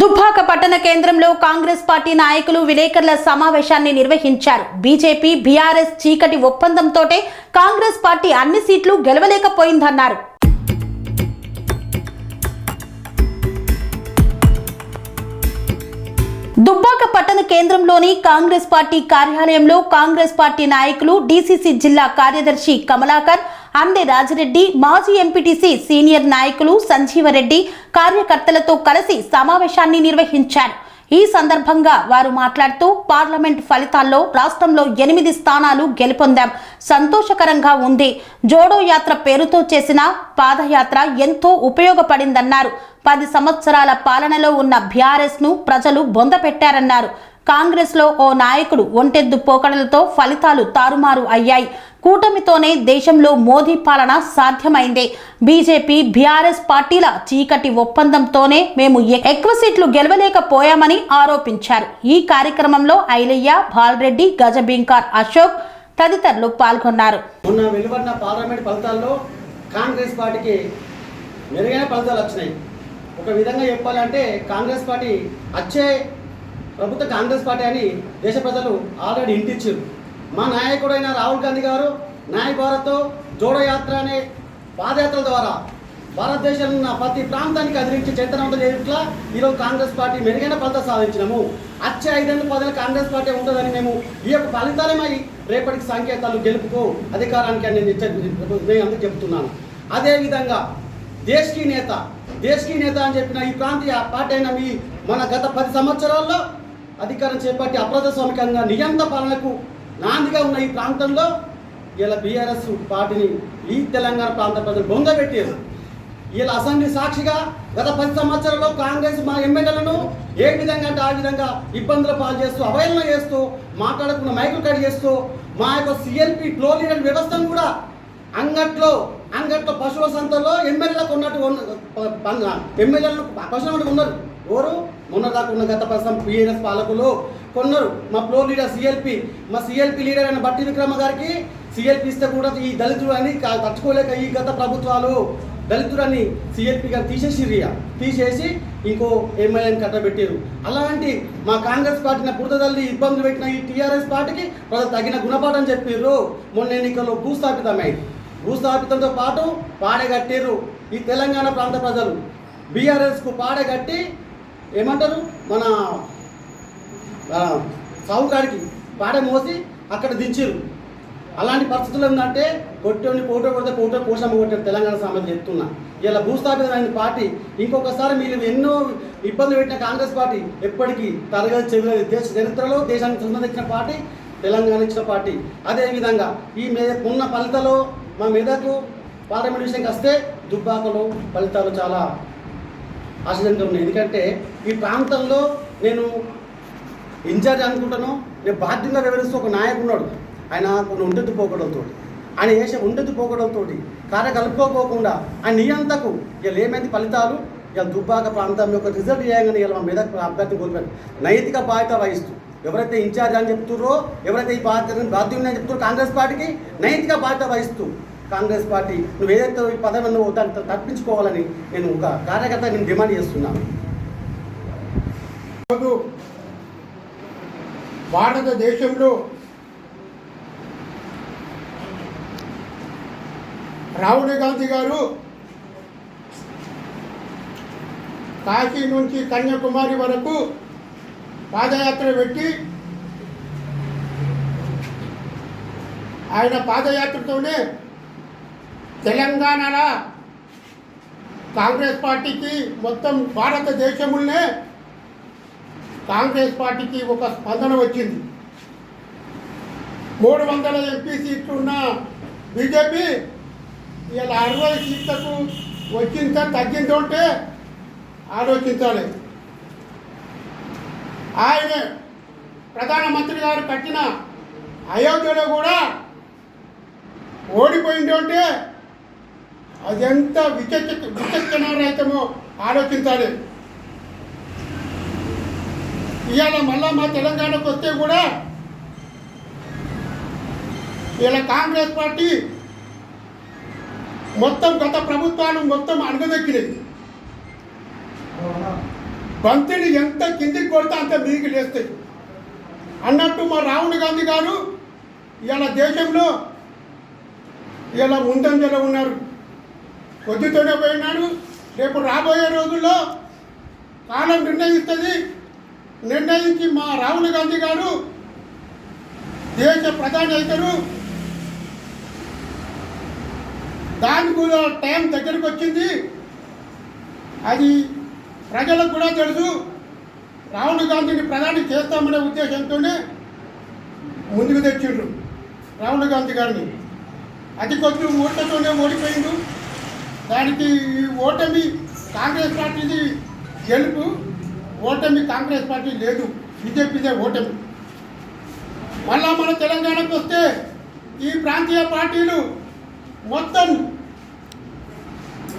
దుబ్బాక పట్టణ కేంద్రంలో కాంగ్రెస్ పార్టీ నాయకులు విలేకరుల సమావేశాన్ని నిర్వహించారు. బీజేపీ బీఆర్ఎస్ చీకటి ఒప్పందంతోటే కాంగ్రెస్ పార్టీ అన్ని సీట్లు గెలవలేకపోయిందన్నారు. దుబ్బాక పట్టణ కేంద్రంలోని కాంగ్రెస్ పార్టీ కార్యాలయంలో కాంగ్రెస్ పార్టీ నాయకులు డీసీసీ జిల్లా కార్యదర్శి కమలాకర్ అందే రాజిరెడ్డి మాజీ ఎంపీటీసీ సీనియర్ నాయకులు సంజీవరెడ్డి కార్యకర్తలతో కలిసి సమావేశాన్ని నిర్వహించారు. ఈ సందర్భంగా వారు మాట్లాడుతూ పార్లమెంట్ ఫలితాల్లో రాష్ట్రంలో ఎనిమిది స్థానాలు గెలుపొందాం. సంతోషకరంగా ఉంది. జోడో యాత్ర పేరుతో చేసిన పాదయాత్ర ఎంతో ఉపయోగపడిందన్నారు. పది సంవత్సరాల పాలనలో ఉన్న బీఆర్ఎస్ను ప్రజలు బొందపెట్టారన్నారు. కాంగ్రెస్లో ఓ నాయకుడు ఒంటెద్దు పోకడలతో ఫలితాలు తారుమారు అయ్యాయి. కూటమితోనే దేశంలో మోదీ పాలన సాధ్యమైంది. బీజేపీ బీఆర్ఎస్ పార్టీల చీకటి ఒప్పందంతోనే మేము ఎక్కువ సీట్లు గెలవలేకపోయామని ఆరోపించారు. ఈ కార్యక్రమంలో ఐలయ్య బాలరెడ్డి గజబింకార్ అశోక్ తదితరులు పాల్గొన్నారు. మొన్న వెలువడిన పార్లమెంట్ ఫలితాల్లో కాంగ్రెస్ పార్టీకి మెరుగైన ఫలితాలు వచ్చినాయి. ఒక విధంగా చెప్పాలంటే కాంగ్రెస్ పార్టీ వచ్చే ప్రభుత్వ కాంగ్రెస్ పార్టీ అని దేశ ప్రజలు ఆల్రెడీ ఇంటిచ్చారు మా నాయకుడైన రాహుల్ గాంధీ గారు న్యాయ భారత్ జోడయాత్ర అనే పాదయాత్రల ద్వారా భారతదేశంలో ఉన్న ప్రతి ప్రాంతానికి అదిరించి చైతన్యవంతం చేయట్లా ఈరోజు కాంగ్రెస్ పార్టీ మెరుగైన ఫలితాలు సాధించినాము. వచ్చే ఐదేళ్ళు పదేళ్ళు కాంగ్రెస్ పార్టీ ఉంటుందని మేము ఈ యొక్క ఫలితాలమై రేపటికి సంకేతాలు గెలుపుకో అధికారానికి అని నేను నేను అందుకు చెప్తున్నాను అదేవిధంగా దేశకీ నేత దేశకీ నేత అని చెప్పిన ఈ ప్రాంతీయ పార్టీ అయిన మీ మన గత పది సంవత్సరాల్లో అధికారం చేపట్టి అప్రజాస్వామికంగా నియంత పాలనకు నాందిగా ఉన్న ఈ ప్రాంతంలో ఇలా బీఆర్ఎస్ పార్టీని ఈ తెలంగాణ ప్రాంత ప్రజలు బొంగబెట్టారు ఇలా అసెంబ్లీ సాక్షిగా గత పది సంవత్సరాల్లో కాంగ్రెస్ మా ఎమ్మెల్యేలను ఏ విధంగా అంటే ఆ విధంగా ఇబ్బందుల పాలు చేస్తూ అవహేళన చేస్తూ మాట్లాడకుండా మైకులు కట్ చేస్తూ మా యొక్క సిఎల్పి ఫ్లో లీడర్ వ్యవస్థను కూడా అంగట్లో అంగట్లో పశువుల సంతలో ఎమ్మెల్యేలకు ఉన్నట్టు ఎమ్మెల్యేలను ఎమ్మెల్యేలు పశువులు ఉన్నారు ఓరు మొన్న దాకా ఉన్న గత ప్రస్తుతం పిఎన్ఎస్ పాలకులు. కొన్నారు మా ప్రో లీడర్ సిఎల్పి మా సిఎల్పి లీడర్ అయిన బట్టి విక్రమ గారికి సిఎల్పి ఇస్తే కూడా ఈ దళితుడు అని తట్టుకోలేక ఈ గత ప్రభుత్వాలు దళితుడని సిఎల్పి గారు రియా తీసేసి ఇంకో ఎమ్మెల్యేని కట్టబెట్టారు అలాంటి మా కాంగ్రెస్ పార్టీని బురదల్లి ఇబ్బందులు పెట్టిన ఈ టీఆర్ఎస్ పార్టీకి ప్రజలు తగిన గుణపాఠం చెప్పారు మొన్న ఎన్నికల్లో భూస్థాపితమైంది భూస్థాపితంతో పాటు పాడగట్టారు ఈ తెలంగాణ ప్రాంత ప్రజలు. బీఆర్ఎస్కు పాడగట్టి ఏమంటారు? మన ఆ, సావుకాడికి పాడ మోసి అక్కడ దించారు అలాంటి పరిస్థితులు ఏంటంటే కొట్టోని పోటో కొడితే పోటో పోషమ్మ కొట్టారు తెలంగాణ సామెత చెప్తున్నా. ఇలా భూస్థాపితమైన పార్టీ ఇంకొకసారి మీరు ఎన్నో ఇబ్బందులు పెట్టిన కాంగ్రెస్ పార్టీ ఎప్పటికీ తరగతి చెందిన దేశ చరిత్రలో దేశానికి సంబంధించిన పార్టీ తెలంగాణ ఇచ్చిన పార్టీ. అదేవిధంగా ఈ మే ఉన్న ఫలితాలు మా మెదకు పార్లమెంట్ విషయంకి వస్తే దుబ్బాకలో ఫలితాలు చాలా ఆశ్చర్యంగా ఉన్నాయి. ఎందుకంటే ఈ ప్రాంతంలో నేను ఇన్ఛార్జ్ అనుకుంటాను. నేను బాధ్యంగా వివరిస్తూ ఒక నాయకుడు ఉన్నాడు. ఆయన కొన్ని ఉండదు పోకడంతో ఆయన వేసే ఉండదు పోకడంతో కార్య కలుపుకోకుండా ఆయన నియంతకు ఇలా ఏమైంది ఫలితాలు? ఇలా దుబ్బాక ప్రాంతం యొక్క రిజల్ట్ చేయగానే ఇలా మా మీద అభ్యర్థి కోల్పోయారు నైతిక బాధ్యత వహిస్తూ ఎవరైతే ఇన్ఛార్జ్ అని చెప్తున్నారో ఎవరైతే ఈ బాధ్యత బాధ్యుని అని చెప్తున్నారో కాంగ్రెస్ పార్టీకి నైతిక బాధ్యత వహిస్తూ కాంగ్రెస్ పార్టీ నువ్వు ఏదైతే ఈ పదవి నువ్వు దాన్ని తప్పించుకోవాలని నేను ఒక కార్యకర్త నేను డిమాండ్ చేస్తున్నాను. ఈరోజు భారతదేశంలో రాహుల్ గాంధీ గారు కాశీ నుంచి కన్యాకుమారి వరకు పాదయాత్ర పెట్టి ఆయన పాదయాత్రతోనే తెలంగాణలో కాంగ్రెస్ పార్టీకి మొత్తం భారతదేశంలోనే కాంగ్రెస్ పార్టీకి ఒక స్పందన వచ్చింది. మూడు వందల ఎంపీ సీట్లు ఉన్న బీజేపీ ఇలా అరవై సీట్లకు వచ్చింత తగ్గిందో అంటే ఆలోచించాలి. ఆయన ప్రధానమంత్రి గారు కట్టిన అయోధ్యలో కూడా ఓడిపోయింది అంటే అదెంత విచక్ష విచక్షణ రహితమో ఆలోచించాలి. ఇవాళ మళ్ళా మా తెలంగాణకు వస్తే కూడా ఇలా కాంగ్రెస్ పార్టీ మొత్తం గత ప్రభుత్వాలు మొత్తం అణగదెక్కినాయి బంతిని ఎంత కిందికి కొడితే అంత మీదికి లేస్తాయి. అన్నట్టు మా రాహుల్ గాంధీ గారు ఇలా దేశంలో ఇలా ముందంజలో ఉన్నారు. కొద్దితోనే పోయినాడు. రేపు రాబోయే రోజుల్లో కాలం నిర్ణయిస్తుంది. నిర్ణయించి మా రాహుల్ గాంధీ గారు దేశ ప్రధాని అవుతారు. దానికి కూడా టైం దగ్గరికి వచ్చింది. అది ప్రజలకు కూడా తెలుసు. రాహుల్ గాంధీని ప్రధాని చేస్తామనే ఉద్దేశంతోనే ముందుకు తెచ్చిండ్రు రాహుల్ గాంధీ గారిని. అది కొద్ది ఓట్లతోనే ఓడిపోయిండు. దానికి ఓటమి కాంగ్రెస్ పార్టీది గెలుపు. ఓటమి కాంగ్రెస్ పార్టీ లేదు. బీజేపీదే ఓటమి. మళ్ళా మన తెలంగాణకు వస్తే ఈ ప్రాంతీయ పార్టీలు మొత్తం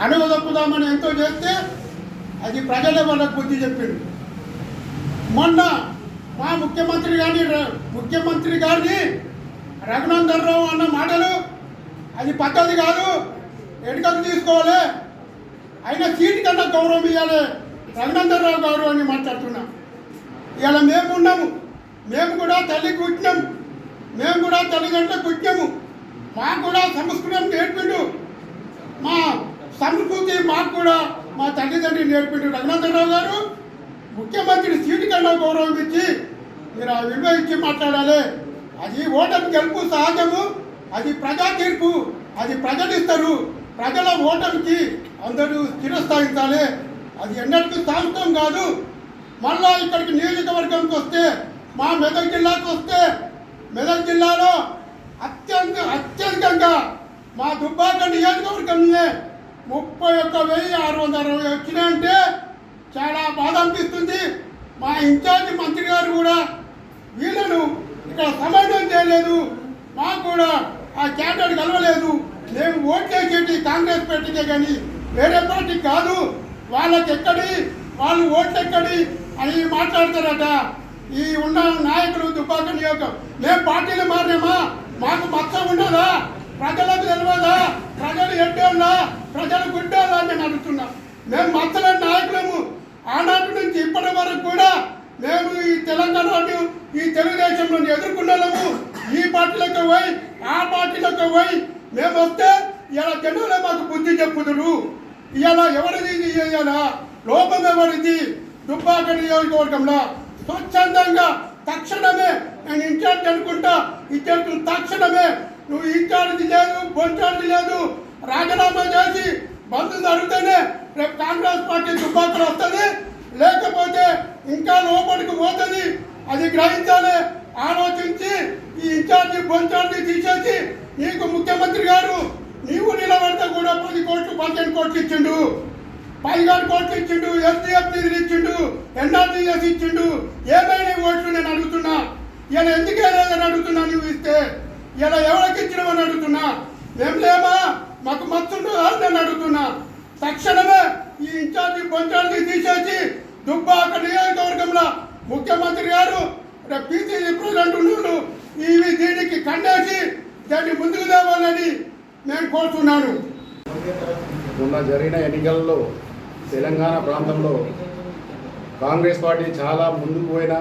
అణువదొక్కుదామని ఎంతో చేస్తే అది ప్రజలే వాళ్ళకు బుద్ధి చెప్పింది. మొన్న మా ముఖ్యమంత్రి గారిని ర- ముఖ్యమంత్రి గారిని రఘునందన్ రావు అన్న మాటలు అది పద్ధతి కాదు ఎడుకకు తీసుకోవాలి. అయినా సీటు కన్నా గౌరవం ఇవ్వాలి రఘునందరరావు గారు అని మాట్లాడుతున్నా. ఇలా మేము ఉన్నాము. మేము కూడా తల్లి కుట్టినాము మేము కూడా తల్లిదండ్రులు కుట్టినాము మాకు కూడా సంస్కృతం నేర్పిండు. మా సంస్కృతి మాకు కూడా మా తల్లిదండ్రులు నేర్పిండు. రఘునందరావు గారు ముఖ్యమంత్రి సీటు కన్నా గౌరవం ఇచ్చి మీరు ఆ విలువ ఇచ్చి మాట్లాడాలి. అది ఓటమి గెలుపు సహజము. అది ప్రజా తీర్పు. అది ప్రజలు ఇస్తారు. ప్రజల ఓటమికి అందరూ స్థిరస్థాయించాలి. అది ఎన్నటికీ శాశ్వతం కాదు. మళ్ళా ఇక్కడికి నియోజకవర్గంకి వస్తే మా మెదక్ జిల్లాకు వస్తే మెదక్ జిల్లాలో అత్యంత అత్యధికంగా మా దుబ్బాక నియోజకవర్గంలో ముప్పై ఒక్క వెయ్యి ఆరు వందల అరవై వచ్చినాయంటే చాలా బాధ అనిపిస్తుంది. మా ఇన్ఛార్జి మంత్రి గారు కూడా వీళ్ళను ఇక్కడ సమన్వయం చేయలేదు. మాకు కూడా ఆ క్యాండిడేట్ కలవలేదు. మేము ఓట్ చేసేటి కాంగ్రెస్ పార్టీకే కానీ వేరే పార్టీ కాదు. వాళ్ళకి ఎక్కడి వాళ్ళు ఓట్లు ఎక్కడి అని మాట్లాడతారట. ఈ ఉన్న నాయకులు దుబ్బాక నియోజకం. మేము పార్టీలు మారినామా? మాకు మచ్చ ఉండదా? ప్రజలకు తెలియదా? ప్రజలు ఎడ్డోళ్ళా ప్రజలు గుడ్డోళ్ళా అని నేను అడుగుతున్నా మేము మచ్చలేని నాయకులము. ఆనాటి నుంచి ఇప్పటి వరకు కూడా మేము ఈ తెలంగాణను ఈ తెలుగుదేశంలో ఎదుర్కొన్నాము ఈ పార్టీలకు పోయి ఆ పార్టీలకు పోయి మేము వస్తే ఇలా జనాలే మాకు బుద్ధి చెప్పుదురు. ఇలా ఎవరిది ఇది లోపం ఎవరిది? దుబ్బాక నియోజకవర్గంలో స్వచ్ఛందంగా తక్షణమే నేను ఇన్ఛార్జ్ అనుకుంటా ఇచ్చేట్టు తక్షణమే నువ్వు ఇన్ఛార్జ్ లేదు బొంచార్జ్ లేదు రాజీనామా చేసి బంధు జరుగుతూనే రేపు కాంగ్రెస్ పార్టీ దుబ్బాకలు వస్తుంది లేకపోతే ఇంకా లోపలికి పోతుంది. అది గ్రహించాలి. ఆలోచించి ఈ ఇన్ఛార్జి బొంచార్జి తీసేసి నీకు ముఖ్యమంత్రి గారు నీవు నిలబడితే కూడా పది కోట్లు పన్నెండు కోట్లు ఇచ్చిండు. పదిహేడు కోట్లు ఇచ్చిండు ఎస్టీఎఫ్ నిధులు ఇచ్చిండు ఎన్ఆర్టీఎస్ ఇచ్చిండు. ఏమైనా ఓట్లు నేను అడుగుతున్నా? ఇలా ఎందుకు లేదని అడుగుతున్నా నువ్వు ఇస్తే? ఇలా ఎవరికి ఇచ్చినవని అడుగుతున్నా మేము లేమా మాకు మత్తుండు అని నేను అడుగుతున్నా తక్షణమే ఈ ఇన్ఛార్జి పంచాయతీ తీసేసి దుబ్బాక నియోజకవర్గంలో ముఖ్యమంత్రి గారు రేపు పీసీసీ ప్రెసిడెంట్ ఉన్నాడు ఇవి దీనికి కండేసి దాన్ని ముందుకు తేవాలని నేను కోరుతున్నాను. మొన్న జరిగిన ఎన్నికల్లో తెలంగాణ ప్రాంతంలో కాంగ్రెస్ పార్టీ చాలా ముందుకు పోయినా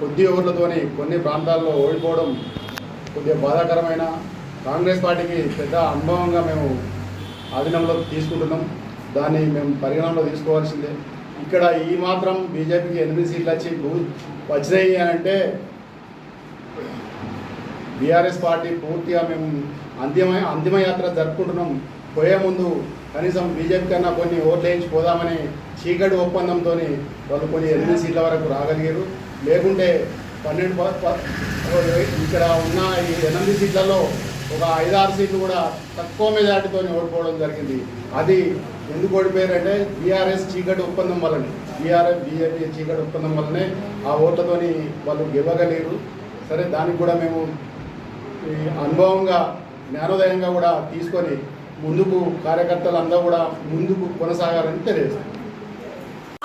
కొద్ది ఓట్లతోని కొన్ని ప్రాంతాల్లో ఓడిపోవడం కొద్దిగా బాధాకరమైన కాంగ్రెస్ పార్టీకి పెద్ద అనుభవంగా మేము ఆధీనంలో తీసుకుంటున్నాం. దాన్ని మేము పరిగణనలో తీసుకోవాల్సిందే. ఇక్కడ ఈ మాత్రం బీజేపీకి ఎనిమిది సీట్లు వచ్చి వచ్చినాయి అని అంటే బీఆర్ఎస్ పార్టీ పూర్తిగా మేము అంతిమ అంతిమ యాత్ర జరుపుకుంటున్నాం. పోయే ముందు కనీసం బీజేపీ కన్నా కొన్ని ఓట్లు వేయించిపోదామని చీకటి ఒప్పందంతో వాళ్ళు కొన్ని ఎనిమిది సీట్ల వరకు రాగలిగారు. లేకుంటే పన్నెండు ఇక్కడ ఉన్న ఈ ఎనిమిది సీట్లలో ఒక ఐదారు సీట్లు కూడా తక్కువ మెజార్టీతో ఓడిపోవడం జరిగింది. అది ఎందుకు ఓడిపోయారంటే బీఆర్ఎస్ చీకటి ఒప్పందం వల్లనే. బీఆర్ఎస్ బీజేపీ చీకటి ఒప్పందం వల్లనే ఆ ఓట్లతోని వాళ్ళు గెలవగలిగారు. సరే దానికి కూడా మేము అనుభవంగా జ్ఞానోదయంగా కూడా తీసుకొని ముందుకు కార్యకర్తలు అందరూ కూడా ముందుకు కొనసాగాలని తెలియజేస్తాం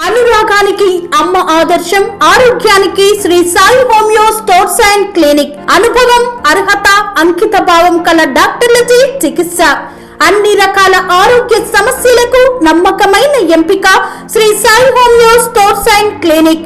అనురాగానికి అమ్మ ఆదర్శం ఆరోగ్యానికి Shri Sai homeo stores and clinic. అనుభవం అర్హత అంకిత భావం కల డాక్టర్లచే చికిత్స. అన్ని రకాల ఆరోగ్య సమస్యలకు నమ్మకమైన ఎంపిక Shri Sai homeo stores and clinic.